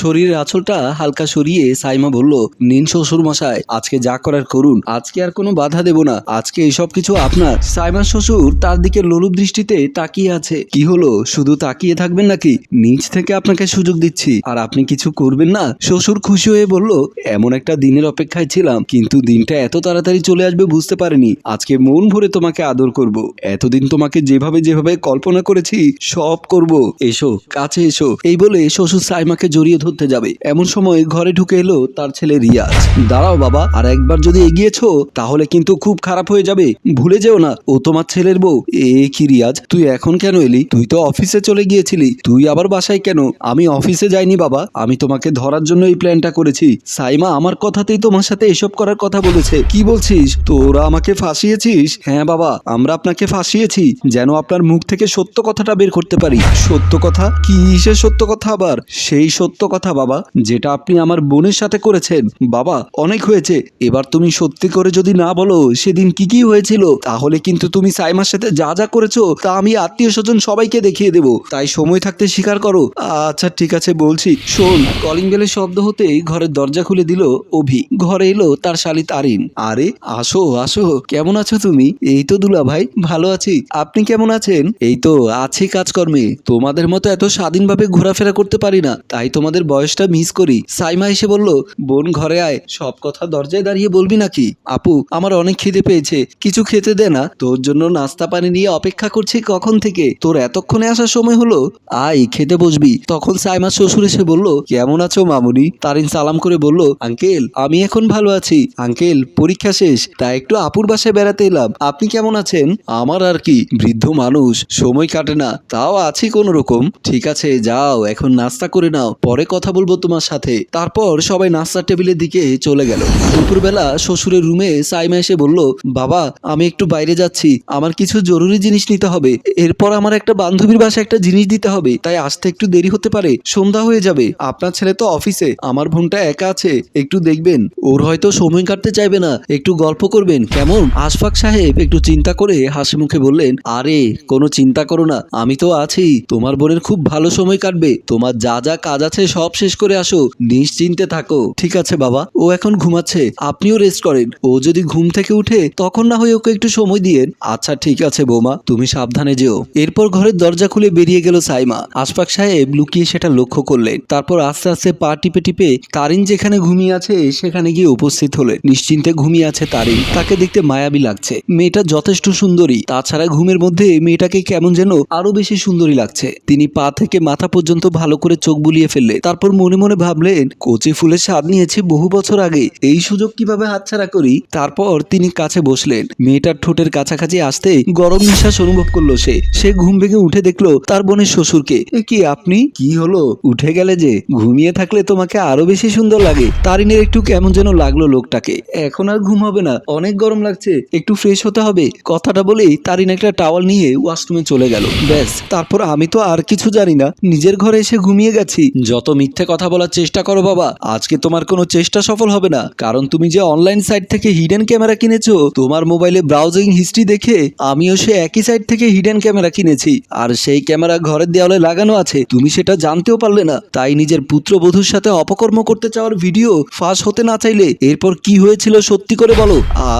শরীরের আঁচলটা হালকা সরিয়ে সাইমা বলল, নিন শ্বশুর মশাই আজকে যা করার করুন। আজকে আর কোনো বাধা দেব না। আজকে এসব কিছু আপনার সাইমার শ্বশুর তার দিকে লোলুপ দৃষ্টিতে তাকিয়ে আছে। কি হলো? শুধু তাকিয়ে থাকবেন নাকি? নিচ থেকে আপনাকে সুযোগ দিচ্ছি। আর আপনি কিছু করবেন না শ্বশুর খুশি হয়ে বলল, এমন একটা দিনের অপেক্ষায় ছিলাম, কিন্তু দিনটা এত তাড়াতাড়ি চলে আসবে বুঝতে পারিনি। আজকে মন ভরে তোমাকে আদর করব। এতদিন তোমাকে যেভাবে যেভাবে কল্পনা করেছি, সব করব। এসো, কাছে এসো এই বলে শ্বশুর সাইমাকে জড়িয়ে ধরতে যাবে। এমন সময় ঘরে ঢুকে এলো তার ছেলে রিয়াজ। দাঁড়াও বাবা, আর একবার যদি এগিয়েছো, তাহলে কিন্তু খুব খারাপ হয়ে যাবে। ভুলে যেও না, ও তোমার ছেলের বউ। এ কি রিয়াজ, তুই এখন কেন এলি? তুই তো অফিসে চলে গিয়েছিলি। তুই আবার বাসায় কেন? আমি অফিসে যাইনি বাবা। আমি তোমাকে ধরার জন্য এই প্ল্যানটা করেছি। সাইমা আমার কথাতেই তোমার সাথে এসব করার কথা বলেছে। কি বলছিস? তোরা আমাকে ফাঁসিয়েছিস? হ্যাঁ বাবা, আমরা আপনাকে ফাঁসিয়েছি, যেন আপনার মুখ থেকে সত্য কথাটা বের করতে পারি। সত্য কথা? কি সে সত্য কথা আবার? সেই সত্য কথা বাবা। যেটা আপনি আমার বোনের সাথে করেছেন। বাবা, অনেক হয়েছে। এবার তুমি সত্যি করে যদি না বলো সেদিন কি কি হয়েছিল, তাহলে কিন্তু তুমি সাইমার সাথে যা যা করেছ, তা আমি আত্মীয় স্বজন সবাইকে দেখিয়ে দেবো। তাই সময় থাকতে স্বীকার করো। আচ্ছা ঠিক আছে, বলছি। শোন, কলিং বেলের শব্দ হতেই ঘরের দরজা খুলে দিল অভি। ঘরে এলো তার শালি তারিন আরে, আসো আসো। কেমন আছো তুমি? এই তো দুলা ভাই, ভালো আছি। আপনি কেমন আছেন? এই তো, আছি কাজকর্মে। তোমাদের মতো এত স্বাধীনভাবে ঘোরাফেরা করতে পারি না। তাই তোমাদের বয়সটা মিস করি। সাইমা এসে বলল, বোন ঘরে আয়, সব কথা দরজায় দাঁড়িয়ে বলবি নাকি? আপু, আমার অনেক খিদে পেয়েছে, কিছু খেতে দে না। তোর জন্য নাস্তা পানি নিয়ে অপেক্ষা করছি কখন থেকে? তোর এতক্ষণে আসার সময় হলো? আয়, খেতে বসবি। তখন সাইমার শ্বশুর এসে বলল, কেমন আছো মামুনি? তারিন সালাম করে বলল, আঙ্কেল, আমি এখন ভালো আছি। আঙ্কেল, পরীক্ষা শেষ তাই একটু আপুর বাসায় বেড়াতে এলাম। আপনি কেমন আছেন? আমার আর কি, বৃদ্ধ মানুষ, সময় কাটে না, তাও আছি কোনো রকম ঠিক আছে, যাও, এখন নাস্তা করে নাও, পরে কথা বলব তোমার সাথে। তারপর সবাই নাস্তার টেবিলের দিকে চলে গেল। দুপুরবেলা শ্বশুরের রুমে সাইমা এসে বলল, বাবা, আমি একটু বাইরে যাচ্ছি। আমার কিছু জরুরি জিনিস নিতে হবে। এরপর আমার একটা বান্ধবীর বাসায় একটা জিনিস দিতে হবে। তাই আসতে একটু দেরি হতে পারে। সন্ধ্যা হয়ে যাবে। আপনার ছেলে তো অফিসে। আমার বোনটা একা আছে। একটু দেখবেন। ওর হয়তো সময় কাটতে চাইবে না। একটু গল্প করবেন। কেমন? আশফাক সাহেব একটু চিন্তা করে হাসি মুখে বললেন, আরে, কোনো চিন্তা করো না। আমি তো আছি। তোমার বোনের খুব ভালো সময় কাটবে। তোমার যা যা কাজ আছে সব শেষ করে আসো নিশ্চিন্তে থাকো। ঠিক আছে, বাবা। ও এখন ঘুমাচ্ছে। আপনিও রেস্ট করেন। ও যদি ঘুম থেকে উঠে, তখন না হয় ওকে একটু সময় দিয়েন। আচ্ছা ঠিক আছে, বৌমা। তুমি সাবধানে যেও। এরপর ঘরের দরজা খুলে বেরিয়ে গেল সাইমা। আশফাক সাহেব লুকিয়ে সেটা লক্ষ্য করলেন। তারপর আস্তে আস্তে পা টিপে টিপে তারিন যেখানে ঘুমিয়ে আছে, সেখানে গিয়ে উপস্থিত হলেন। নিশ্চিন্তে ঘুমিয়ে আছে তারিন তাকে দেখতে মায়াবী লাগছে। মেয়েটা যথেষ্ট সুন্দরী। তাছাড়া ঘুমের মধ্যে মেয়েটাকে কেমন যেন আরও বেশি সুন্দরী লাগছে। তিনি পা থেকে মাথা পর্যন্ত ভালো করে চোখ বুলিয়ে ফেললেন। তারপর মনে মনে ভাবলেন, কচি ফুলের স্বাদ নিয়েছে বহু বছর আগে। এই সুযোগ কীভাবে হাতছাড়া করি? তারপর তিনি কাছে বসলেন। মেয়েটার ঠোঁটের কাছাকাছি আসতে গরম নিঃশ্বাস অনুভব করল সে। সে ঘুম ভেঙে উঠে দেখল তার বোনের শ্বশুরকে। কি আপনি? কি হলো? উঠে গেলে যে? ঘুমিয়ে থাকলে তোমাকে আরও বেশি সুন্দর লাগে। তারিনের একটু কেমন যেন লাগল লোকটাকে। এখন আর ঘুম হবে না। অনেক গরম লাগছে। একটু ফ্রেশ হতে হবে। কথাটা বলেই তারিন একটা টাওয়াল নিয়ে ওয়াশরুমে চলে গেল। ব্যাস, তারপর আমি তো আর কিছু জানি না। নিজের ঘরে এসে ঘুমিয়ে গেছি। যত মিথ্যে কথা বলার চেষ্টা করো বাবা। আজকে তোমার কোনো চেষ্টা সফল হবে না। কারণ তুমি যে অনলাইন সাইট থেকে হিডেন ক্যামেরা কিনেছো, তোমার মোবাইলে ব্রাউজিং হিস্ট্রি দেখে আমিও সে একই সাইট থেকে হিডেন ক্যামেরা কিনেছি। আর সেই ক্যামেরা ঘরের দেওয়ালে লাগানো আছে। তুমি সেটা জানতেও পারলে না। তাই নিজের পুত্রবধূর সাথে অপকর্ম করতে চাওয়ার ভিডিও ফাঁস হতে না চাইলে এরপর কি হয়েছিল সত্যি করে বলো?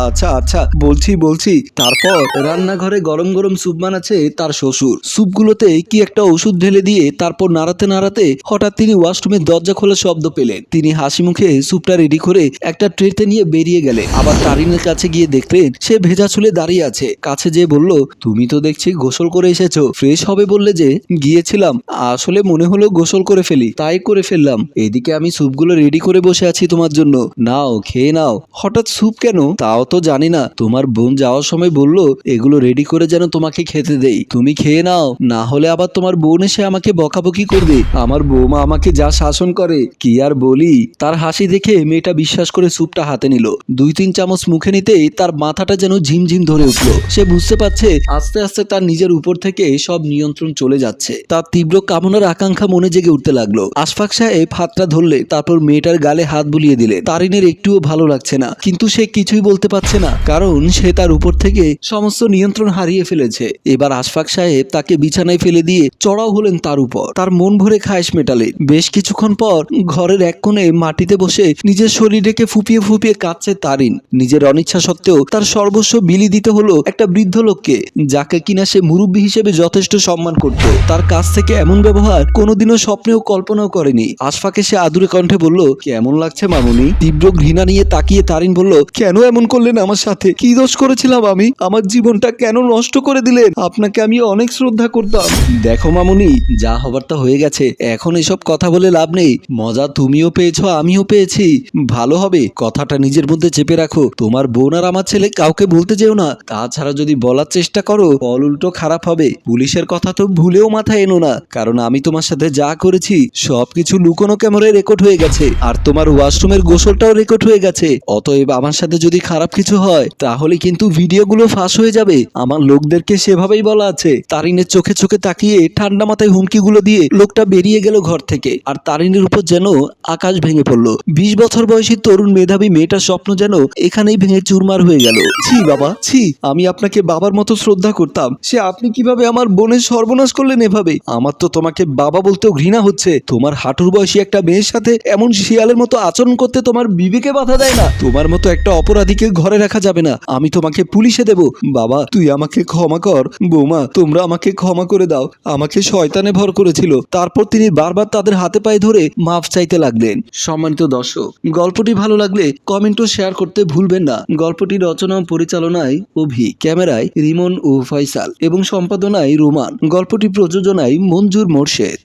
আচ্ছা আচ্ছা বলছি বলছি। তারপর রান্নাঘরে গরম গরম স্যুপ বানাচ্ছে তার শ্বশুর। স্যুপগুলোতে কি একটা ওষুধ ঢেলে দিয়ে তারপর নাড়াতে নাড়াতে হঠাৎ তিনি ওয়াশরুমের দরজা খোলা শব্দ পেলেন। তিনি হাসি মুখে স্যুপটা রেডি করে একটা ট্রেতে নিয়ে বেরিয়ে গেলেন। আবার তারিনের কাছে গিয়ে দেখলেন সে ভেজা চুলে দাঁড়িয়ে আছে। কাছে যেয়ে বলল, তুমি তো দেখছি গোসল করে এসেছ। ফ্রেশ হবে বললে যে গিয়েছিলাম। আসলে মনে হলো গোসল করে ফেলি, তাই করে ফেললাম। এদিকে আমি স্যুপগুলো রেডি করে বসে আছি তোমার জন্য। নাও, খেয়ে নাও। হঠাৎ স্যুপ কেন? তাও তো জানি না। তোমার বোন যাওয়ার সময় বলল, এগুলো রেডি করে যেন তোমাকে খেতে দেই। তুমি খেয়ে নাও, না হলে আবার তোমার বোন এসে আমাকে বকাবকি করবে। আমার বৌমা আমাকে যা শাসন করে, কি আর বলি? তার হাসি দেখে মেয়েটা বিশ্বাস করে স্যুপটা হাতে নিল। দুই তিন চামচ মুখে নিতেই তার মাথাটা যেন ঝিমঝিম ধরে উঠল। সে বুঝতে পারছে, আস্তে আস্তে তার নিজের উপর থেকে সব নিয়ন্ত্রণ চলে যাচ্ছে। তার তীব্র কামনার আকাঙ্ক্ষা মনে জেগে উঠতে লাগল। আশফাক সাহেব হাতটা ধরলে, তারপর মেয়েটার গালে হাত বুলিয়ে দিলেন। তারিনের একটুও ভালো লাগছে না, কিন্তু সে কিছুই বলতে পারছে না, কারণ সে তার উপর থেকে সমস্ত নিয়ন্ত্রণ হারিয়ে ফেলেছে। এবার আশফাক সাহেব তাকে বিছানায় ফেলে দিয়ে চড়াও হলেন তার উপর। তার মন ভরে খায়েশ মেটালেন। বেশ বেশ কিছুক্ষণ পর ঘরের এক কোণে মাটিতে বসে নিজের শরীরকে ফুপিয়ে ফুপিয়ে কাঁদছে তারিন। নিজের অনিচ্ছা সত্ত্বেও তার সর্বস্ব বিলি দিতে হলো একটা বৃদ্ধ লোককে, যাকে কিনা সে মুরব্বী হিসেবে যথেষ্ট সম্মান করত। তার কাছ থেকে এমন ব্যবহার কোনোদিনও স্বপ্নেও কল্পনাও করেনি। আশফাকে সে আদুরে কণ্ঠে বলল, কেমন লাগছে মামুনি? তীব্র ঘৃণা নিয়ে তাকিয়ে তারিন বলল, কেন এমন করলেন আমার সাথে? কি দোষ করেছিলাম আমি? আমার জীবনটা কেন নষ্ট করে দিলেন? আপনাকে আমি অনেক শ্রদ্ধা করতাম। দেখো মামুনি, যা হবার তা হয়ে গেছে। এখন এসব কথা বলে লাভ নেই। মজা তুমিও পেয়েছ, আমিও পেয়েছি। ভালো হবে, কথাটা নিজের মধ্যে চেপে রাখো। তোমার বোন আর আমার ছেলে কাউকে বলতে যেও না। তাছাড়া যদি বলার চেষ্টা করো, ফল উল্টো খারাপ হবে। পুলিশের কথা তো ভুলেও মাথায় এনো না। কারণ আমি তোমার সাথে যা করেছি, সবকিছু লুকোনো ক্যামেরায় রেকর্ড হয়ে গেছে। আর তোমার ওয়াশরুমের গোসলটাও রেকর্ড হয়ে গেছে। অতএব আমার সাথে যদি খারাপ কিছু হয়, তাহলে কিন্তু ভিডিওগুলো ফাঁস হয়ে যাবে। আমার লোকদেরকে সেভাবেই বলা আছে। তারিনের চোখে চোখে তাকিয়ে ঠান্ডা মাথায় হুমকিগুলো দিয়ে লোকটা বেরিয়ে গেল ঘর থেকে। আর তারিনের উপর যেন আকাশ ভেঙে পড়ল। বিশ বছর বয়সী তরুণ মেধাবী মেয়েটার স্বপ্ন যেন এখানেই ভেঙে চুরমার হয়ে গেল। ছি, বাবা, ছি, আমি আপনাকে বাবার মতো শ্রদ্ধা করতাম। সে আপনি কীভাবে আমার বোনের সর্বনাশ করলেন এভাবে? আমার তো তোমাকে বাবা বলতেও ঘৃণা হচ্ছে। তোমার হাঁটুর বয়সী একটা মেয়ের সাথে এমন শিয়ালের মতো আচরণ করতে তোমার বিবেকে বাধা দেয় না। তোমার মতো একটা অপরাধীকে ঘরে রাখা যাবে না। আমি তোমাকে পুলিশে দেব। বাবা, তুই আমাকে ক্ষমা কর। বৌমা, তোমরা আমাকে ক্ষমা করে দাও। আমাকে শয়তানে ভর করেছিল। তারপর তিনি বারবার তাদের হাতে পায়ে ধরে মাফ চাইতে লাগলেন। সম্মানিত দর্শক, গল্পটি ভালো লাগলে কমেন্ট ও শেয়ার করতে ভুলবেন না। গল্পটি রচনা পরিচালনায় অভি, ক্যামেরায় রিমন ও ফয়সাল এবং সম্পাদনায় রোমান। গল্পটি প্রযোজনায় মঞ্জুর মোর্শেদ।